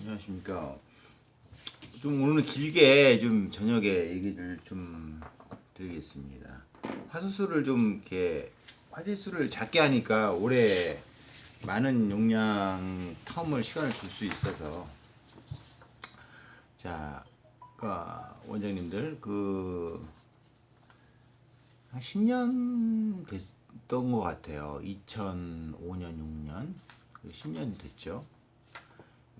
안녕하십니까. 좀 오늘은 길게 좀 저녁에 얘기를 좀 드리겠습니다. 화수수를 좀 이렇게 화질수를 작게 하니까 올해 많은 용량 텀을 시간을 줄 수 있어서 자, 그 원장님들 그 한 10년 됐던 것 같아요. 2005년, 6년. 10년 됐죠.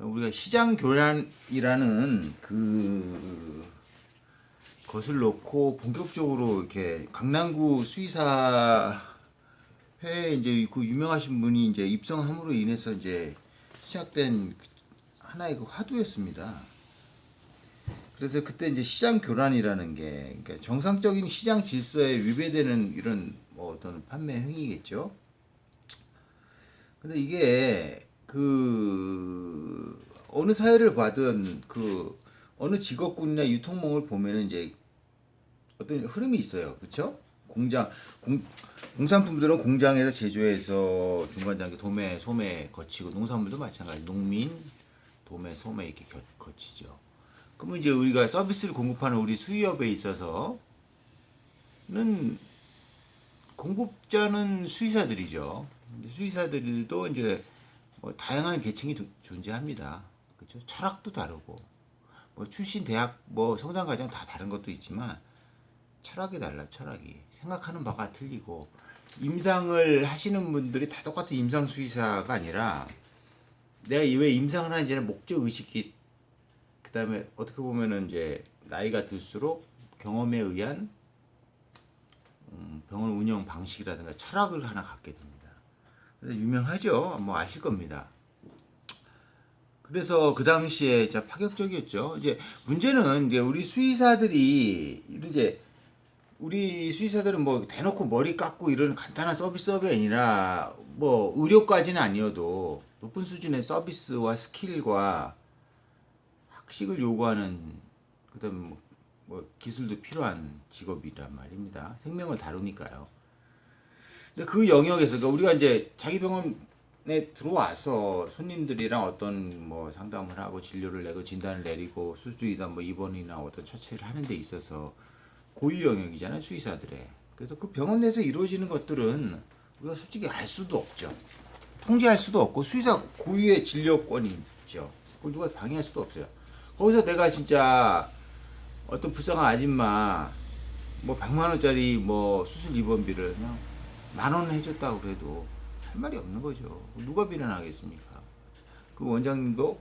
우리가 시장 교란이라는 그 것을 놓고 본격적으로 이렇게 강남구 수의사 회에 이제 그 유명하신 분이 이제 입성함으로 인해서 이제 시작된 그 하나의 그 화두였습니다. 그래서 그때 이제 시장 교란이라는 게 그러니까 정상적인 시장 질서에 위배되는 이런 뭐 어떤 판매 행위겠죠. 근데 이게 그 어느 사회를 봐든 그 어느 직업군이나 유통망을 보면은 이제 어떤 흐름이 있어요. 그렇죠? 공장 공, 공산품들은 공장에서 제조해서 중간 단계 도매, 소매 거치고 농산물도 마찬가지. 농민, 도매, 소매 이렇게 겨, 거치죠. 그러면 이제 우리가 서비스를 공급하는 우리 수의업에 있어서는 공급자는 수의사들이죠. 수의사들도 이제 뭐 다양한 계층이 도- 존재합니다. 그렇죠? 철학도 다르고 뭐 출신 대학 뭐 성장 과정 다 다른 것도 있지만 철학이 달라 철학이 생각하는 바가 틀리고 임상을 하시는 분들이 다 똑같은 임상 수의사가 아니라 내가 왜 임상을 하는지는 목적 의식이 그 다음에 어떻게 보면은 이제 나이가 들수록 경험에 의한 음, 병원 운영 방식이라든가 철학을 하나 갖게 됩니다. 유명하죠. 뭐 아실 겁니다. 그래서 그 당시에 진짜 파격적이었죠. 이제 문제는 이제 우리 수의사들이 이제 우리 수의사들은 뭐 대놓고 머리 깎고 이런 간단한 서비스업이 아니라 뭐 의료까지는 아니어도 높은 수준의 서비스와 스킬과 학식을 요구하는 그다음 뭐, 뭐 기술도 필요한 직업이란 말입니다. 생명을 다루니까요. 근데 그 영역에서 그러니까 우리가 이제 자기 병원에 들어와서 손님들이랑 어떤 뭐 상담을 하고 진료를 내고 진단을 내리고 수주이다 뭐 입원이나 어떤 처치를 하는 데 있어서 고유 영역이잖아요 수의사들의. 그래서 그 병원 내에서 이루어지는 것들은 우리가 솔직히 알 수도 없죠. 통제할 수도 없고 수의사 고유의 진료권이 있죠. 그걸 누가 방해할 수도 없어요. 거기서 내가 진짜 어떤 불쌍한 아줌마 뭐 100만 원짜리 뭐 수술 입원비를 그냥 만 원 해줬다고 그래도 할 말이 없는 거죠. 누가 비난하겠습니까? 그 원장님도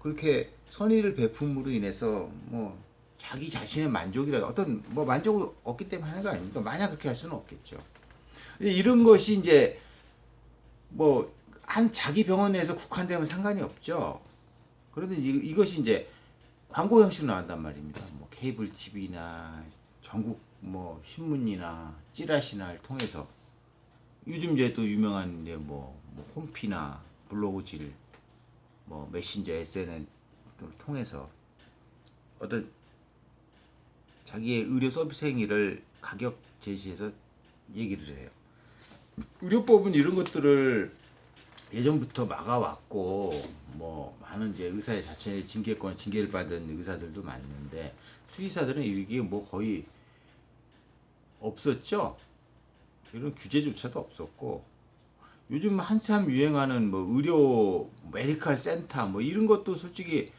그렇게 선의를 베품으로 인해서 뭐 자기 자신의 만족이라 어떤 뭐 만족을 얻기 때문에 하는 거 아닙니까? 만약 그렇게 할 수는 없겠죠. 이런 것이 이제 뭐 한 자기 병원 내에서 국한되면 상관이 없죠. 그런데 이, 이것이 이제 광고 형식으로 나온단 말입니다. 뭐 케이블 TV나 전국 뭐 신문이나 찌라시나를 통해서 요즘 이제 또 유명한 이제 뭐, 뭐 홈피나 블로그질 뭐 메신저 SNS 등을 통해서 어떤 자기의 의료 서비스 행위를 가격 제시해서 얘기를 해요. 의료법은 이런 것들을 예전부터 막아왔고 뭐 많은 이제 의사의 자체의 징계권 징계를 받은 의사들도 많은데 수의사들은 이게 뭐 거의 없었죠. 이런 규제조차도 없었고 요즘 한참 유행하는 뭐 의료 메디컬 센터 뭐 이런 것도 솔직히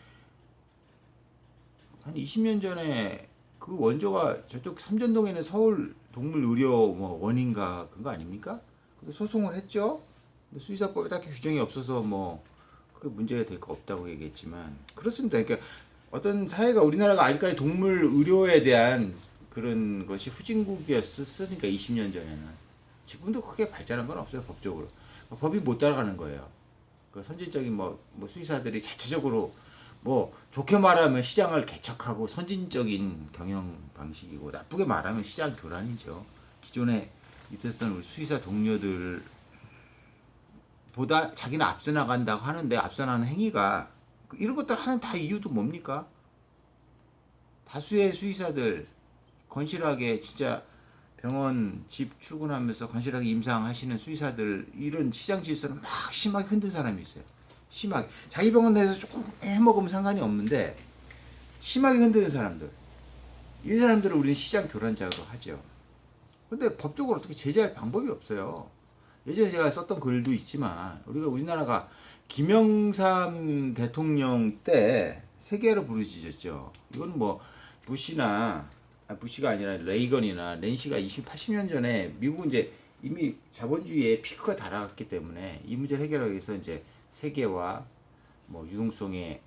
한 20년 전에 그 원조가 저쪽 삼전동에 있는 서울 동물 의료 뭐 원인가 그거 아닙니까? 근데 소송을 했죠. 근데 수의사법에 딱히 규정이 없어서 뭐 크게 문제가 될 거 없다고 얘기했지만 그렇습니다. 그러니까 어떤 사회가 우리나라가 아직까지 동물 의료에 대한 그런 것이 후진국이었으니까 20년 전에는 지금도 크게 발전한 건 없어요 법적으로 법이 못 따라가는 거예요. 그 선진적인 뭐, 뭐 수의사들이 자체적으로 뭐 좋게 말하면 시장을 개척하고 선진적인 경영 방식이고 나쁘게 말하면 시장 교란이죠. 기존에 있었던 우리 수의사 동료들 보다 자기는 앞서 나간다고 하는데 앞서 나가는 행위가 그 이런 것들 하는 다 이유도 뭡니까? 다수의 수의사들 건실하게 진짜 병원 집 출근하면서 건실하게 임상하시는 수의사들 이런 시장 질서를 막 심하게 흔든 사람이 있어요. 심하게 자기 병원 내에서 조금 해먹으면 상관이 없는데 심하게 흔드는 사람들 이 사람들을 우리는 시장 교란자로 하죠. 근데 법적으로 어떻게 제재할 방법이 없어요. 예전에 제가 썼던 글도 있지만 우리가 우리나라가 김영삼 대통령 때 세계로 부르짖었죠. 이건 뭐 부시나 아, 부시가 아니라 레이건이나 렌시가 20, 80년 전에 미국은 이제 이미 자본주의의 피크가 달아갔기 때문에 이 문제를 해결하기 위해서 이제 세계와 뭐 유동성의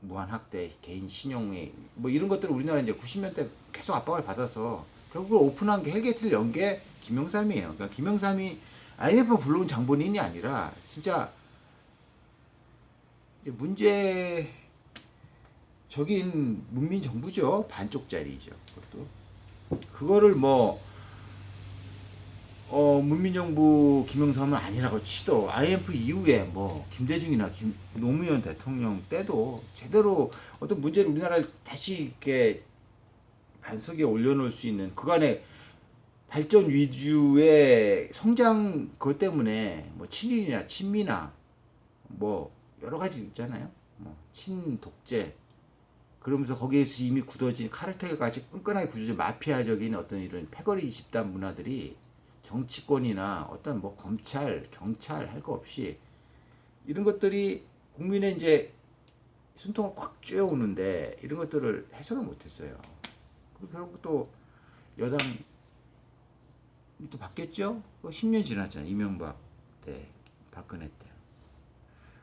무한 확대, 개인 신용의 뭐 이런 것들을 우리나라 이제 90년대 계속 압박을 받아서 결국 오픈한 게 헬게이트를 연 게 김영삼이에요. 그러니까 김영삼이 IMF 불러온 장본인이 아니라 진짜 문제 적인 문민 정부죠. 반쪽짜리죠. 그것도 그거를 뭐 어, 문민정부 김영삼은 아니라고 치도 IMF 이후에 뭐 김대중이나 김, 노무현 대통령 때도 제대로 어떤 문제를 우리나라를 다시 이렇게 반석에 올려놓을 수 있는 그간의 발전 위주의 성장 그것 때문에 뭐 친일이나 친미나 뭐 여러 가지 있잖아요. 뭐 친독재 그러면서 거기에서 이미 굳어진 카르텔까지 끈끈하게 굳어진 마피아적인 어떤 이런 패거리 집단 문화들이 정치권이나 어떤 뭐 검찰, 경찰 할 거 없이 이런 것들이 국민의 이제 숨통을 꽉 쬐어오는데 이런 것들을 해소를 못했어요. 그리고 결국 또 여당 또 바뀌었죠? 그 10년 지났잖아요. 이명박 때, 박근혜 때.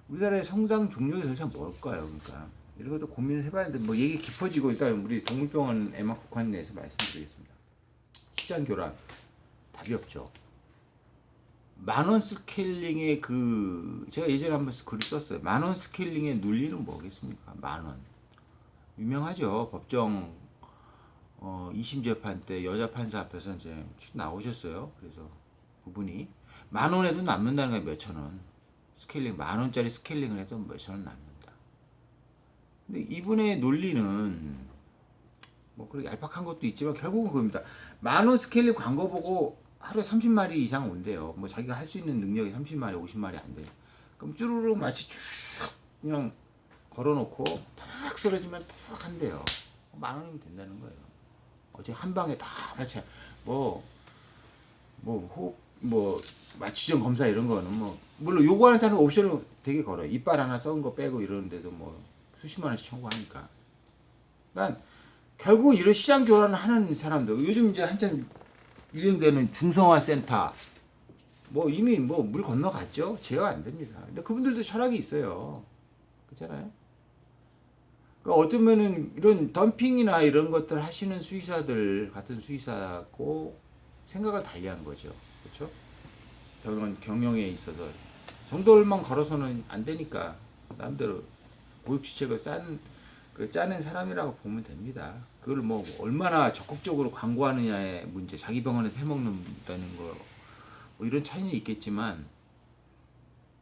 우리나라의 성장 종류가 도대체 뭘까요? 그러니까 이런 것도 고민을 해봐야 되는데 뭐 얘기 깊어지고 일단 우리 동물병원에만 국한 내에서 말씀드리겠습니다. 시장 교란 답이 없죠. 만원 스케일링의 그 제가 예전에 한번 글을 썼어요. 만원 스케일링의 논리는 뭐겠습니까? 만원 유명하죠. 법정 어, 2심 재판 때 여자 판사 앞에서 이제 나오셨어요. 그래서 그분이 만 원에도 남는다는 거예요. 몇천 원. 스케일링 만 원짜리 스케일링을 해도 몇천 원 남는다. 근데 이분의 논리는 뭐 그렇게 얄팍한 것도 있지만 결국은 그겁니다. 만원 스케일링 광고 보고 하루에 30마리 이상 온대요. 뭐 자기가 할 수 있는 능력이 30마리, 50마리 안 돼. 그럼 쭈루룩 마치 쭉 그냥 걸어놓고 탁 쓰러지면 탁 한대요. 만 원이면 된다는 거예요. 어제 한 방에 다 마치 뭐, 뭐, 호흡, 뭐, 마취전 검사 이런 거는 뭐, 물론 요구하는 사람은 옵션을 되게 걸어요. 이빨 하나 썩은 거 빼고 이러는데도 뭐, 수십만 원씩 청구하니까. 그러니까, 결국 이런 시장 교란을 하는 사람들, 요즘 이제 한참 유행되는 중성화 센터, 뭐 이미 뭐 물 건너갔죠? 제어가 안 됩니다. 근데 그분들도 철학이 있어요. 그렇잖아요? 그러니까 어쩌면은 이런 덤핑이나 이런 것들 하시는 수의사들 같은 수의사고 생각을 달리 한 거죠. 그렇죠? 병원 경영에 있어서 정도만 걸어서는 안 되니까 남대로 보육지책을 싼, 그 짜낸 사람이라고 보면 됩니다. 그걸 뭐 얼마나 적극적으로 광고하느냐의 문제, 자기 병원에서 해먹는다는 거, 뭐 이런 차이는 있겠지만,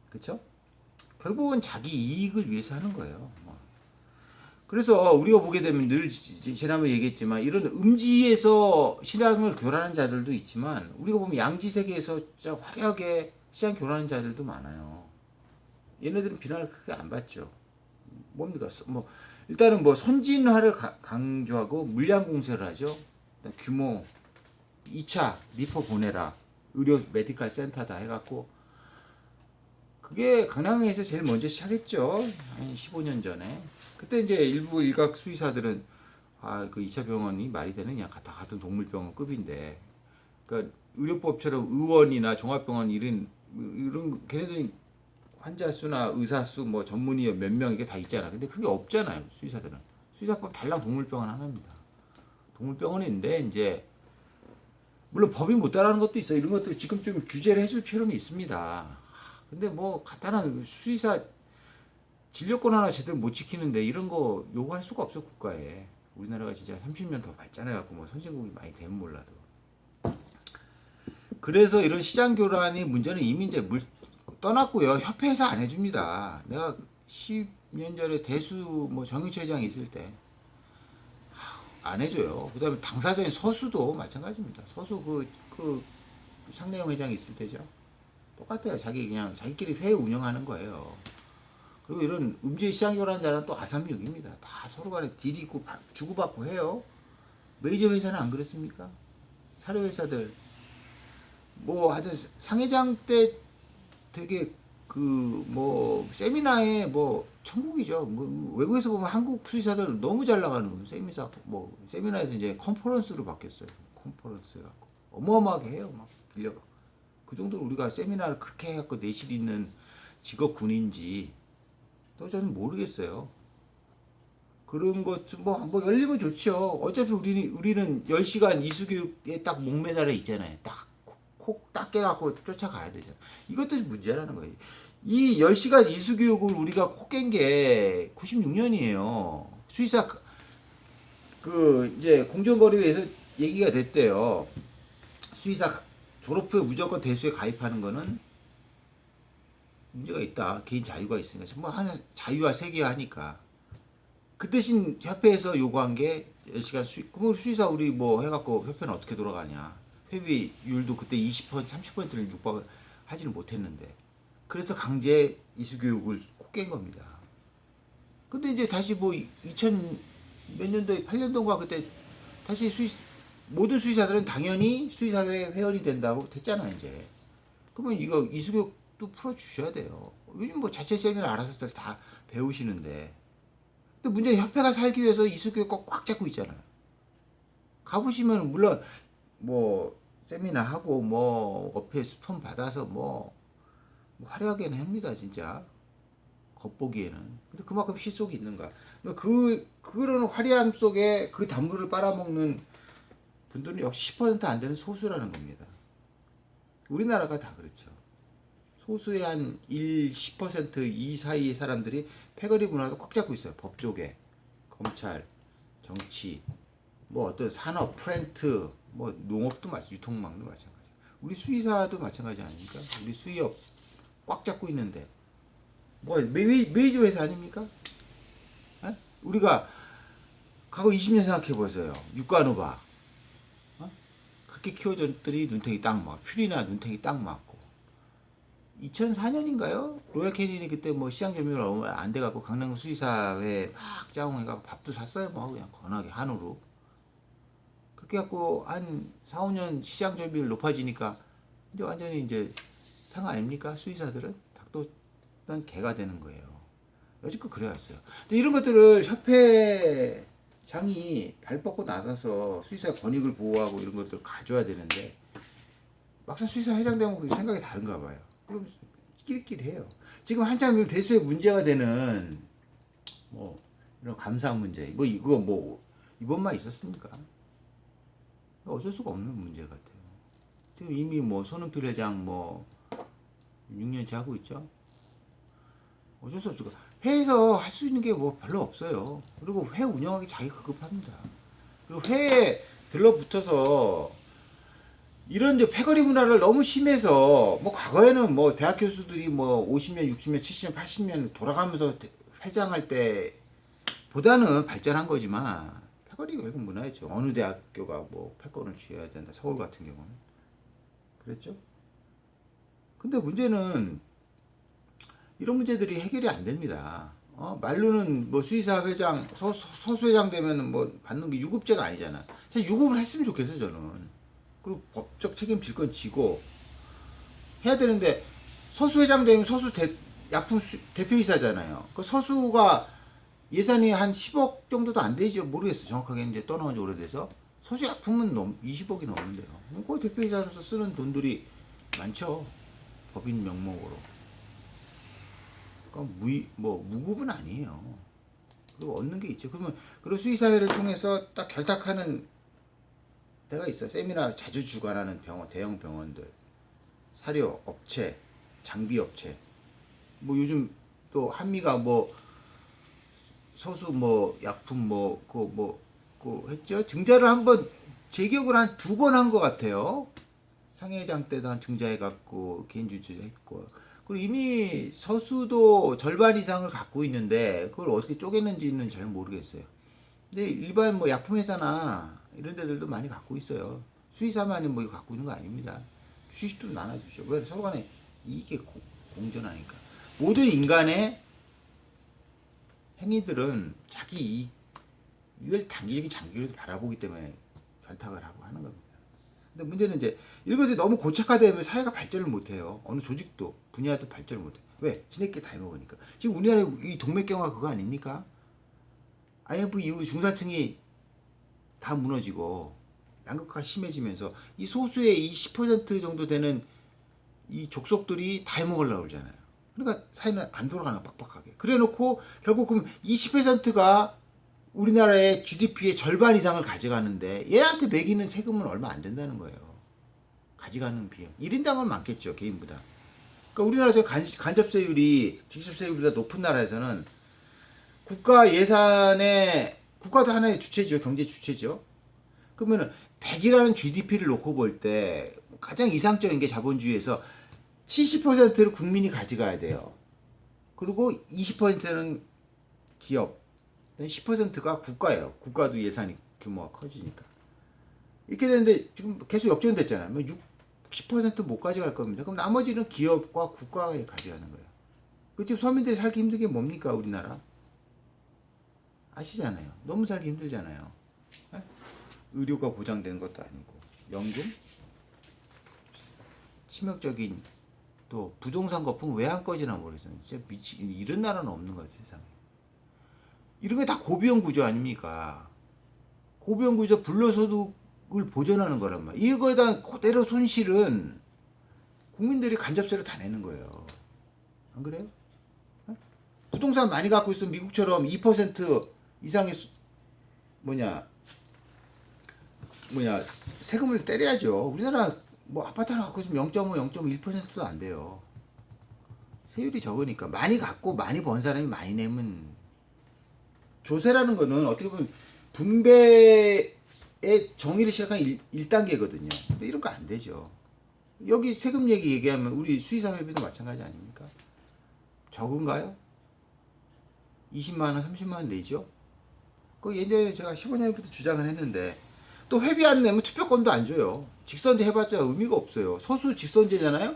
그렇죠? 결국은 자기 이익을 위해서 하는 거예요. 뭐. 그래서 우리가 보게 되면 늘 지난번에 얘기했지만 이런 음지에서 신앙을 교란하는 자들도 있지만 우리가 보면 양지 세계에서 진짜 화려하게 신앙 교란하는 자들도 많아요. 얘네들은 비난을 크게 안 받죠. 뭡니까? 서- 뭐 일단은 뭐 선진화를 가- 강조하고 물량 공세를 하죠. 규모 2차 리퍼 보내라. 의료 메디칼 센터다 해갖고 그게 강남에서 제일 먼저 시작했죠. 한 15년 전에. 그때 이제 일부 일각 수의사들은 아, 그 2차 병원이 말이 되느냐. 다 같은 동물병원 급인데. 그러니까 의료법처럼 의원이나 종합병원 이런 이런 걔네들 환자 수나 의사 수 뭐 전문의 몇 명 이게 다 있잖아. 근데 그게 없잖아요. 수의사들은. 수의사법 달랑 동물병원 하나입니다. 동물병원인데 이제 물론 법이 못 따르는 것도 있어요. 이런 것들 지금 좀 규제를 해줄 필요는 있습니다. 근데 뭐 간단한 수의사 진료권 하나 제대로 못 지키는데 이런 거 요구할 수가 없어 국가에. 우리나라가 진짜 30년 더 발전해 갖고 뭐 선진국이 많이 되면 몰라도. 그래서 이런 시장 교란이 문제는 이미 이제 물 떠났고요. 협회에서 안 해줍니다. 내가 10년 전에 대수 뭐 정유체장 있을 때 안 해줘요. 그 다음에 당사자인 서수도 마찬가지입니다. 서수 그, 그 상내영 회장 있을 때죠. 똑같아요. 자기 그냥 자기끼리 회의 운영하는 거예요. 그리고 이런 음주의 시장교라는 자는 또 아삼육입니다. 다 서로 간에 딜이 있고 바- 주고받고 해요. 메이저 회사는 안 그렇습니까? 사료 회사들 뭐 하여튼 상회장 때 되게 그 뭐 세미나에 뭐 천국이죠. 뭐 외국에서 보면 한국 수의사들 너무 잘 나가는. 세미사 뭐 세미나에서 이제 컨퍼런스로 바뀌었어요. 컨퍼런스 해갖고 어마어마하게 해요. 막 빌려가. 그 정도로 우리가 세미나를 그렇게 해갖고 내실 있는 직업 군인지 또 저는 모르겠어요. 그런 것뭐 뭐 열리면 좋죠. 어차피 우리는 우리는 10시간 이수교육에 딱 목매달아 있잖아요. 딱 콕 딱 깨갖고 쫓아가야 되잖아. 이것도 문제라는 거예요. 이 10시간 이수교육을 우리가 콕 깬 게 96년이에요. 수의사 그- 그 이제 공정거래위에서 얘기가 됐대요. 수의사 졸업 후에 무조건 대수에 가입하는 거는 문제가 있다. 개인 자유가 있으니까. 뭐 하나 자유와 세계화 하니까. 그 대신 협회에서 요구한 게 10시간 수, 그 수의사 우리 뭐 해갖고 협회는 어떻게 돌아가냐. 회비율도 그때 20% 30%를 육박을 하지는 못했는데. 그래서 강제 이수교육을 꼭깬 겁니다. 근데 이제 다시 뭐 2000 몇 년도에 8년도인가 그때 다시 수의 모든 수의사들은 당연히 수의사회 회원이 된다고 됐잖아요 이제. 그러면 이거 이수교육도 풀어 주셔야 돼요. 요즘 뭐 자체 세미나 알아서 다 배우시는데. 근데 문제는 협회가 살기 위해서 이수교육 꼭꽉 잡고 있잖아요. 가보시면 물론 뭐 세미나 하고 뭐 어필 스폰 받아서 뭐, 뭐 화려하게는 합니다 진짜. 겉보기에는. 근데 그만큼 실속이 있는가 그 그런 화려함 속에 그 단물을 빨아먹는 분들은 역시 10%안 되는 소수라는 겁니다. 우리나라가 다 그렇죠. 소수의 한 1, 10%이 사이의 사람들이 패거리 문화도 꽉 잡고 있어요. 법조계 검찰 정치 뭐 어떤 산업, 프렌트, 뭐 농업도 마찬 유통망도 마찬가지. 우리 수의사도 마찬가지 아닙니까? 우리 수의업 꽉 잡고 있는데 뭐 메이, 메이저 회사 아닙니까? 에? 우리가 과거 20년 생각해 보세요. 육관오바 어? 그렇게 키워줬더니 눈탱이 딱 막, 퓨리나 눈탱이 딱 맞고 2004년인가요? 로얄 캐니언이 그때 뭐 시장 점유율 얼마 안 돼갖고 강남 수의사회 막 짜웅해갖고 밥도 샀어요. 뭐 그냥 건하게 한우로. 그렇게 갖고 한 4, 5년 시장 점유율 높아지니까 이제 완전히 이제 상 아닙니까? 수의사들은 닭도 난 개가 되는 거예요. 여지껏 그래왔어요. 근데 이런 것들을 협회 장이 발 뻗고 나서서 수의사 권익을 보호하고 이런 것들을 가져야 되는데 막상 수의사 회장 되면 그 생각이 다른가 봐요. 그럼 끼리끼리 해요. 지금 한참 대수의 문제가 되는 뭐 이런 감사 문제, 뭐 이거 뭐 이번만 있었습니까? 어쩔 수가 없는 문제 같아요. 지금 이미 뭐 손은필 회장 뭐 6년째 하고 있죠. 어쩔 수 없을 거. 회에서 할 수 있는 게 뭐 별로 없어요. 그리고 회 운영하기 자기 급급합니다. 그리고 회에 들러붙어서 이런 이제 패거리 문화를 너무 심해서 뭐 과거에는 뭐 대학 교수들이 뭐 50년, 60년, 70년, 80년 돌아가면서 대- 회장할 때 보다는 발전한 거지만 패거리가 결국 문화였죠. 어느 대학교가 뭐 패권을 쥐어야 된다. 서울 같은 경우는 그랬죠. 근데 문제는 이런 문제들이 해결이 안 됩니다. 어, 말로는 뭐 수의사 회장, 서, 서- 서수회장 되면 뭐 받는 게 유급제가 아니잖아. 사실 유급을 했으면 좋겠어요, 저는. 그리고 법적 책임질 건 지고 해야 되는데 서수 회장 되면 서수 대, 약품 수- 대표이사잖아요. 그 서수가 예산이 한 10억 정도도 안 되죠. 모르겠어요. 정확하게 이제 떠나온 지 오래돼서. 서수 약품은 넘, 20억이 넘는데요. 그 대표이사로서 쓰는 돈들이 많죠. 법인 명목으로. 그러니까 무, 뭐, 무급은 아니에요. 그리고 얻는 게 있죠. 그러면, 그리고 수의사회를 통해서 딱 결탁하는 데가 있어요. 세미나 자주 주관하는 병원, 대형 병원들. 사료, 업체, 장비 업체. 뭐 요즘 또 한미가 뭐 서수 뭐 약품 뭐 그거 뭐그 했죠. 증자를 한번 제 기억으로 한 두 번 한 것 같아요. 상회장 때도 한 증자해 갖고 개인 주주 했고 그리고 이미 서수도 절반 이상을 갖고 있는데 그걸 어떻게 쪼갰는지는 잘 모르겠어요. 근데 일반 뭐 약품 회사나 이런 데들도 많이 갖고 있어요. 수의사만이 뭐 이거 갖고 있는 거 아닙니다. 주식도 나눠주죠. 왜 서로 간에 이게 공존하니까. 모든 인간의 행위들은 자기 이익, 이걸 단기적인 장기로 바라보기 때문에 결탁을 하고 하는 겁니다. 근데 문제는 이제 이런 것이 너무 고착화되면 사회가 발전을 못해요. 어느 조직도 분야도 발전을 못해. 왜? 지네끼리 다 해먹으니까. 지금 우리나라 이 동맥경화 그거 아닙니까? IMF 이후 중산층이 다 무너지고 양극화가 심해지면서 이 소수의 이 10% 정도 되는 이 족속들이 다 해먹으려고 그러잖아요. 그러니까 사회는 안 돌아가는 빡빡하게. 그래 놓고 결국 그럼 이 10%가 우리나라의 GDP의 절반 이상을 가져가는데 얘한테 매기는 세금은 얼마 안 된다는 거예요. 가져가는 비용. 1인당은 많겠죠, 개인보다. 그러니까 우리나라에서 간, 간접세율이 직접세율보다 높은 나라에서는 국가 예산에 국가도 하나의 주체죠, 경제 주체죠. 그러면은 100이라는 GDP를 놓고 볼 때 가장 이상적인 게 자본주의에서 70%를 국민이 가져가야 돼요. 그리고 20%는 기업, 10%가 국가예요. 국가도 예산이 규모가 커지니까. 이렇게 되는데 지금 계속 역전됐잖아요. 뭐 60%못 가져갈 겁니다. 그럼 나머지는 기업과 국가에 가져가는 거예요. 그 지금 서민들이 살기 힘든 게 뭡니까 우리나라? 아시잖아요. 너무 살기 힘들잖아요. 에? 의료가 보장되는 것도 아니고 연금, 치명적인 또 부동산 거품 왜 안 꺼지나 모르겠어요. 진짜 미치 이런 나라는 없는 거예요 세상에. 이런 게 다 고비용 구조 아닙니까? 고비용 구조 불로소득을 보전하는 거란 말이야. 이거에다 그대로 손실은 국민들이 간접세로 다 내는 거예요. 안 그래요? 어? 부동산 많이 갖고 있으면 미국처럼 2% 이상의 수- 뭐냐 뭐냐 세금을 때려야죠. 우리나라 뭐 아파트 하나 갖고 있으면 0.5, 0.1%도 안 돼요. 세율이 적으니까 많이 갖고 많이 번 사람이 많이 내면 조세라는 거는 어떻게 보면 분배의 정의를 시작한 1, 단계거든요 근데 이런 거 안 되죠. 여기 세금 얘기 얘기하면 우리 수의사회비도 마찬가지 아닙니까? 적은가요? 20만 원, 30만 원 내죠? 그 예전에 제가 15년부터 주장을 했는데 또 회비 안 내면 투표권도 안 줘요. 직선제 해봤자 의미가 없어요. 소수 직선제잖아요?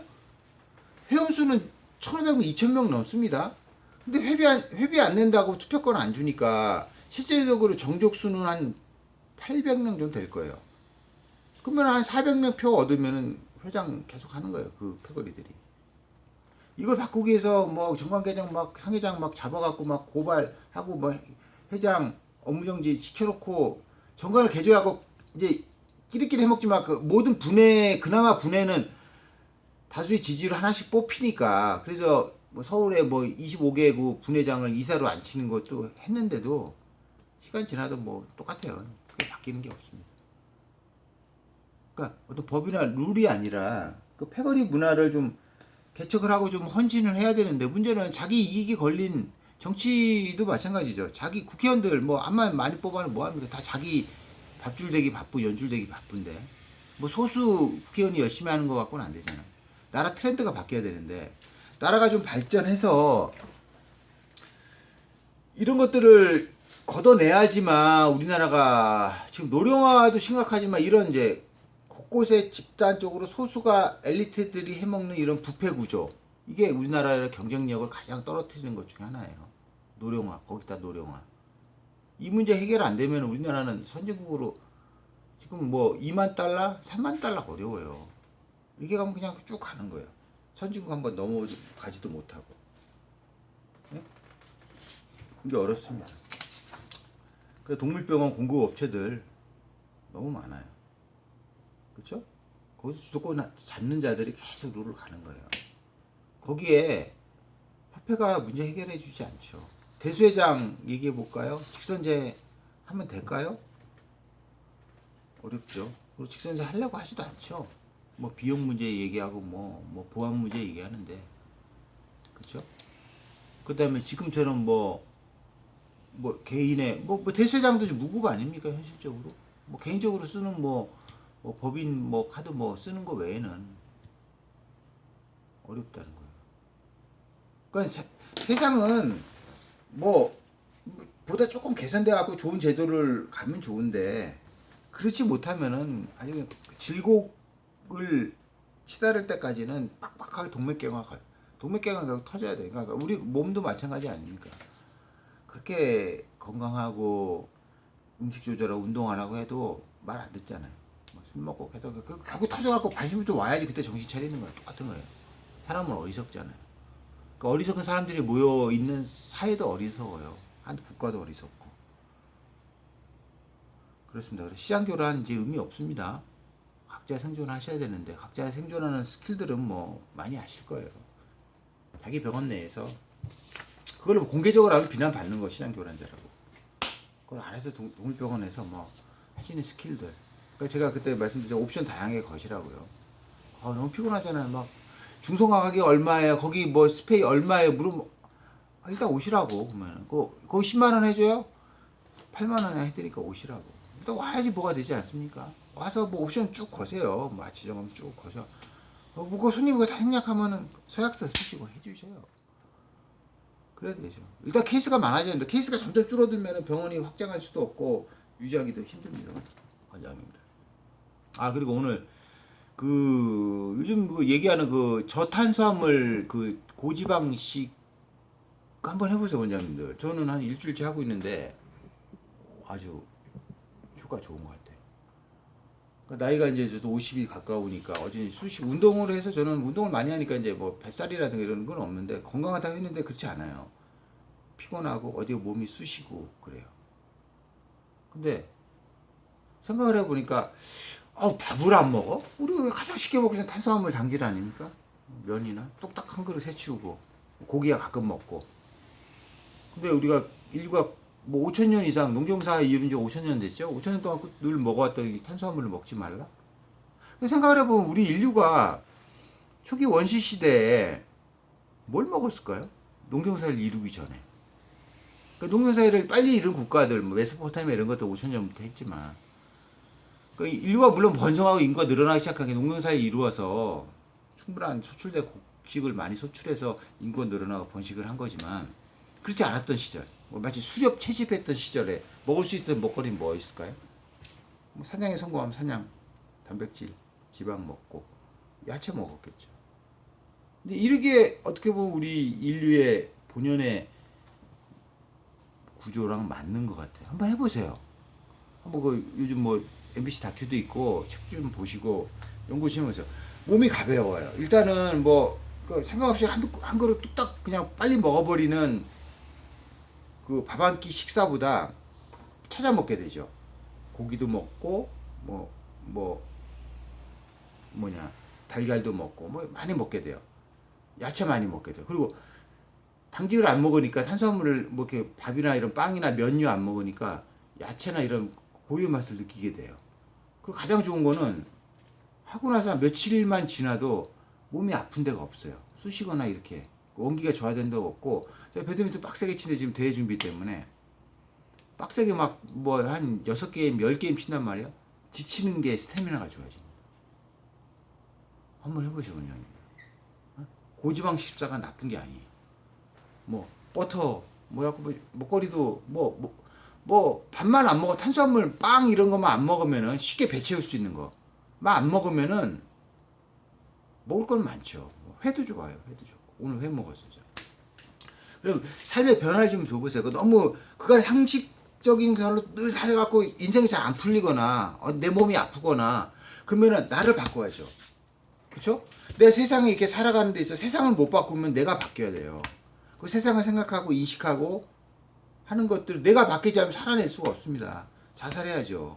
회원수는 1,500명, 2,000명 넘습니다. 근데 회비 안, 회비 안 낸다고 투표권 안 주니까 실제적으로 정족수는 한 800명 정도 될 거예요. 그러면 한 400명 표 얻으면 회장 계속 하는 거예요. 그 패거리들이. 이걸 바꾸기 위해서 뭐 정관계장 막 상회장 막 잡아갖고 막 고발하고 뭐 회장 업무정지 시켜놓고 정관을 개조하고 이제 끼리끼리 해먹지만 그 모든 분해 그나마 분해는 다수의 지지를 하나씩 뽑히니까 그래서 뭐 서울에 뭐 25개구 분회장을 이사로 앉히는 것도 했는데도 시간 지나도 뭐 똑같아요. 그게 바뀌는 게 없습니다. 그러니까 어떤 법이나 룰이 아니라 그 패거리 문화를 좀 개척을 하고 좀 헌신을 해야 되는데 문제는 자기 이익이 걸린 정치도 마찬가지죠. 자기 국회의원들 뭐 암만 많이 뽑아는 뭐 합니까? 다 자기 밥줄 대기 바쁘 연줄 대기 바쁜데 뭐 소수 국회의원이 열심히 하는 것 갖고는 안 되잖아요. 나라 트렌드가 바뀌어야 되는데 나라가 좀 발전해서 이런 것들을 걷어내야지만 우리나라가 지금 노령화도 심각하지만 이런 이제 곳곳에 집단적으로 소수가 엘리트들이 해먹는 이런 부패 구조 이게 우리나라의 경쟁력을 가장 떨어뜨리는 것 중에 하나예요. 노령화 거기다 노령화 이 문제 해결 안 되면 우리나라는 선진국으로 지금 뭐 2만 달러, 3만 달러 어려워요. 이렇게 가면 그냥 쭉 가는 거예요. 선진국 한번 넘어가지도 못하고. 네? 이게 어렵습니다. 그 동물병원 공급 업체들 너무 많아요. 그렇죠? 거기서 주도권 잡는 자들이 계속 룰을 가는 거예요. 거기에 화폐가 문제 해결해 주지 않죠. 대수회장 얘기해 볼까요? 직선제 하면 될까요? 어렵죠. 그리고 직선제 하려고 하지도 않죠. 뭐 비용 문제 얘기하고 뭐, 뭐 보안 문제 얘기하는데. 그쵸? 그 다음에 지금처럼 뭐, 뭐 개인의, 뭐, 뭐 대수회장도 좀 무급 아닙니까? 현실적으로. 뭐 개인적으로 쓰는 뭐, 뭐 법인 뭐 카드 뭐 쓰는 거 외에는 어렵다는 거예요. 그러니까 세, 세상은 뭐 보다 조금 개선돼 갖고 좋은 제도를 가면 좋은데 그렇지 못하면은 아주 질곡을 치달을 때까지는 빡빡하게 동맥경화가 계속 터져야 돼. 그러니까 우리 몸도 마찬가지 아닙니까? 그 그렇게 건강하고 음식 조절하고 운동하라고 해도 말 안 듣잖아요. 뭐술 먹고 해도 그, 그 결국 터져갖고 관심이 좀 와야지 그때 정신 차리는 거예요. 똑같은 거예요. 사람은 어리석잖아요. 그 어리석은 사람들이 모여 있는 사회도 어리석어요. 한 국가도 어리석고. 그렇습니다. 그래서 시장 교란 이제 의미 없습니다. 각자 생존하셔야 되는데 각자 생존하는 스킬들은 뭐 많이 아실 거예요. 자기 병원 내에서 그걸 공개적으로 하면 비난받는 거 시장 교란자라고. 그걸 알아서 동- 동물병원에서 뭐 하시는 스킬들. 그러니까 제가 그때 말씀드린 옵션 다양하게 거시라고요. 아 너무 피곤하잖아요. 막 중성화 가격 얼마예요? 거기 뭐 스페이 얼마예요? 물으면 아, 일단 오시라고 그러면 그 거기 10만 원 해줘요? 8만 원에 해드니까 오시라고. 일단 와야지 뭐가 되지 않습니까? 와서 뭐 옵션 쭉 거세요. 뭐 아치 점검 쭉 거셔. 어, 뭐그 손님 그거 다 생략하면은 서약서 쓰시고 해주세요. 그래야 되죠. 일단 케이스가 많아지는데 케이스가 점점 줄어들면 병원이 확장할 수도 없고 유지하기도 힘듭니다. 원장님들. 아 그리고 오늘 그 요즘 그 얘기하는 그 저탄수화물 그 고지방식 한번 해보세요 원장님들. 저는 한 일주일째 하고 있는데 아주 효과 좋은 것 같아요. 그러니까 나이가 이제 저도 50이 가까우니까 어제 수시 운동을 해서 저는 운동을 많이 하니까 이제 뭐 뱃살이라든가 이런 건 없는데 건강하다고 했는데 그렇지 않아요. 피곤하고 어디 몸이 쑤시고 그래요. 근데 생각을 해보니까 어 밥을 안 먹어? 우리가 가장 쉽게 먹는 탄수화물 당질 아닙니까? 면이나 뚝딱 한 그릇 해치우고 고기야 가끔 먹고 근데 우리가 인류가 뭐 5천 년 이상 농경사 이룬 지 5천 년 됐죠. 5천 년 동안 늘 먹어왔던 이 탄수화물을 먹지 말라. 생각을 해보면 우리 인류가 초기 원시 시대에 뭘 먹었을까요? 농경사를 이루기 전에. 그러니까 농경사를 빨리 이룬 국가들, 뭐 메소포타미아 이런 것도 5천 년부터 했지만, 그 인류가 물론 번성하고 인구가 늘어나기 시작한 게 농경사를 이루어서 충분한 소출된 곡식을 많이 소출해서 인구가 늘어나고 번식을 한 거지만 그렇지 않았던 시절, 뭐 마치 수렵 채집했던 시절에 먹을 수 있었던 먹거리는 뭐 있을까요? 뭐 사냥에 성공하면 사냥, 단백질, 지방 먹고 야채 먹었겠죠. 근데 이렇게 어떻게 보면 우리 인류의 본연의 구조랑 맞는 것 같아요. 한번 해보세요. 한번 그 요즘 뭐 MBC 다큐도 있고 책 좀 보시고 연구하시면서 몸이 가벼워요. 일단은 뭐그 생각 없이 한, 한 그릇 뚝딱 그냥 빨리 먹어버리는 그 밥 한 끼 식사보다 찾아 먹게 되죠. 고기도 먹고 뭐뭐 뭐냐 달걀도 먹고 뭐 많이 먹게 돼요. 야채 많이 먹게 돼요. 그리고 당직을 안 먹으니까 탄수화물을 뭐 이렇게 밥이나 이런 빵이나 면류 안 먹으니까 야채나 이런 고유 맛을 느끼게 돼요. 그리고 가장 좋은 거는 하고 나서 한 며칠만 지나도 몸이 아픈 데가 없어요. 쑤시거나 이렇게 원기가 저하된 데가 없고 제가 배드민턴 빡세게 치는데 지금 대회 준비 때문에 빡세게 막 뭐한 여섯 게임, 열 게임 친단 말이야. 지치는 게 스태미나가 좋아집니다. 한번 해보시죠, 원장님. 어? 고지방 식사가 나쁜 게 아니에요. 뭐 버터, 뭐야, 뭐 먹거리도 뭐, 뭐, 뭐 밥만 안 먹어 탄수화물, 빵 이런 것만 안 먹으면은 쉽게 배 채울 수 있는 거. 만 안 먹으면은 먹을 건 많죠. 뭐 회도 좋아요. 회도 좋고 오늘 회 먹었어요. 저. 그럼 삶의 변화를 좀 줘보세요. 그 너무 그걸 상식적인 걸로 늘 살아갖고 인생이 잘 안 풀리거나 어, 내 몸이 아프거나 그러면은 나를 바꿔야죠. 그렇죠? 내 세상에 이렇게 살아가는 데 있어 세상을 못 바꾸면 내가 바뀌어야 돼요. 그 세상을 생각하고 인식하고 하는 것들 내가 바뀌지 않으면 살아낼 수가 없습니다. 자살해야죠.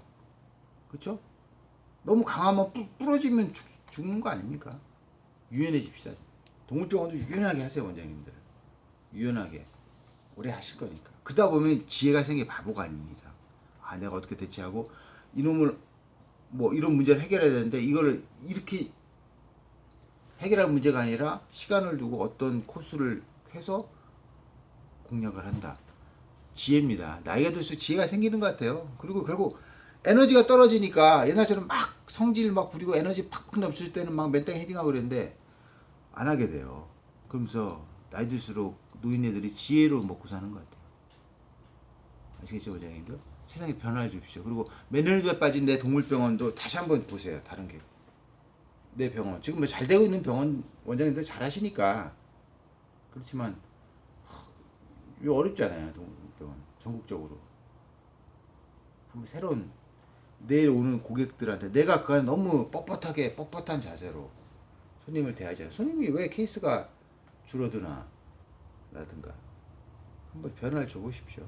그렇죠? 너무 강하면 뿌, 부러지면 죽, 죽는 거 아닙니까? 유연해집시다. 동물병원도 유연하게 하세요, 원장님들. 유연하게. 오래 하실 거니까. 그러다 보면 지혜가 생겨 바보가 아닙니다. 아, 내가 어떻게 대체하고 이놈을 뭐 이런 문제를 해결해야 되는데 이거를 이렇게 해결할 문제가 아니라 시간을 두고 어떤 코스를 해서 공략을 한다. 지혜입니다. 나이가 들수록 지혜가 생기는 것 같아요. 그리고 결국 에너지가 떨어지니까 옛날처럼 막 성질 막 부리고 에너지 팍팍 넘칠 때는 막 맨땅에 헤딩하고 그랬는데 안 하게 돼요. 그러면서 나이 들수록 노인네들이 지혜로 먹고 사는 것 같아요. 아시겠죠, 원장님들? 세상에 변화를 주십시오. 그리고 매너리에 빠진 내 동물병원도 다시 한번 보세요. 다른 게. 내 병원. 지금 뭐 잘 되고 있는 병원 원장님들 잘 하시니까. 그렇지만, 하, 이거 어렵잖아요, 동물병원. 전국적으로. 한번 새로운 내일 오는 고객들한테 내가 그 안에 너무 뻣뻣하게 뻣뻣한 자세로 손님을 않아. 손님이 왜 케이스가 줄어드나 라든가. 한번 변화를 줘보십시오.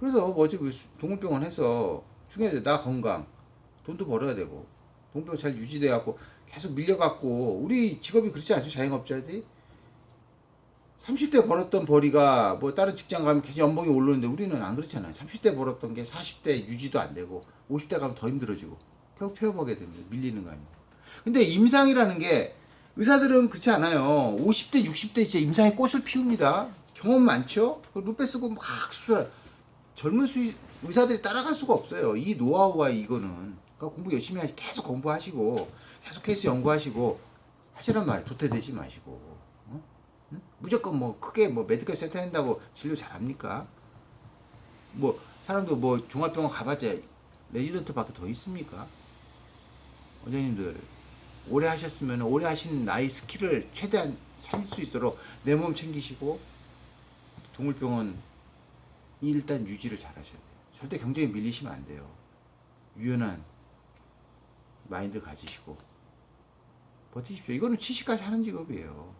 그래서 뭐 어차피 동물병원 해서 중요하죠 나 건강 돈도 벌어야 되고 동물병원 잘 유지돼 갖고 계속 밀려 갖고 우리 직업이 그렇지 않습니까? 자영업자들이 30대 벌었던 벌이가 뭐 다른 직장 가면 계속 연봉이 오르는데 우리는 안 그렇잖아요. 30대 벌었던 게 40대 유지도 안 되고 50대 가면 더 힘들어지고 결국 폐업하게 됩니다. 밀리는 거 아니에요. 근데 임상이라는 게 의사들은 그렇지 않아요. 50대 60대 진짜 임상의 꽃을 피웁니다. 경험 많죠? 그 루페 쓰고 막 수술 젊은 수 의사들이 따라갈 수가 없어요. 이 노하우와 이거는 그러니까 공부 열심히 하시 계속 공부하시고 계속 케이스 연구하시고 하시란 말이에요. 도태되지 마시고. 응? 무조건 뭐 크게 뭐 메디컬 센터 한다고 진료 잘합니까? 뭐 사람도 뭐 종합병원 가봤자 레지던트 밖에 더 있습니까? 원장님들 오래 하셨으면 오래 하신 나이 스킬을 최대한 살릴 수 있도록 내 몸 챙기시고 동물병원 일단 유지를 잘 하셔야 돼요. 절대 경쟁에 밀리시면 안 돼요. 유연한 마인드 가지시고 버티십시오. 이거는 70까지 하는 직업이에요.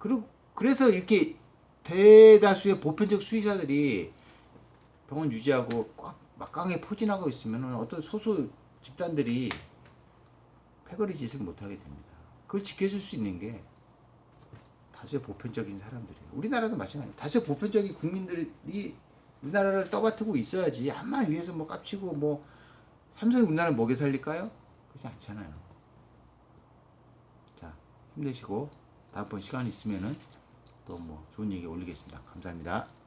그리고 그래서 이렇게 대다수의 보편적 수의사들이 병원 유지하고 꽉 막강하게 포진하고 있으면 어떤 소수 집단들이 패거리 짓을 못하게 됩니다. 그걸 지켜줄 수 있는 게 다수의 보편적인 사람들이에요. 우리나라도 마찬가지예요. 다수의 보편적인 국민들이 우리나라를 떠받들고 있어야지 암만 위해서 뭐 깝치고 뭐 삼성이 우리나라를 먹여 살릴까요? 그렇지 않잖아요. 자 힘내시고 다음번 시간 있으면은 또 뭐 좋은 얘기 올리겠습니다. 감사합니다.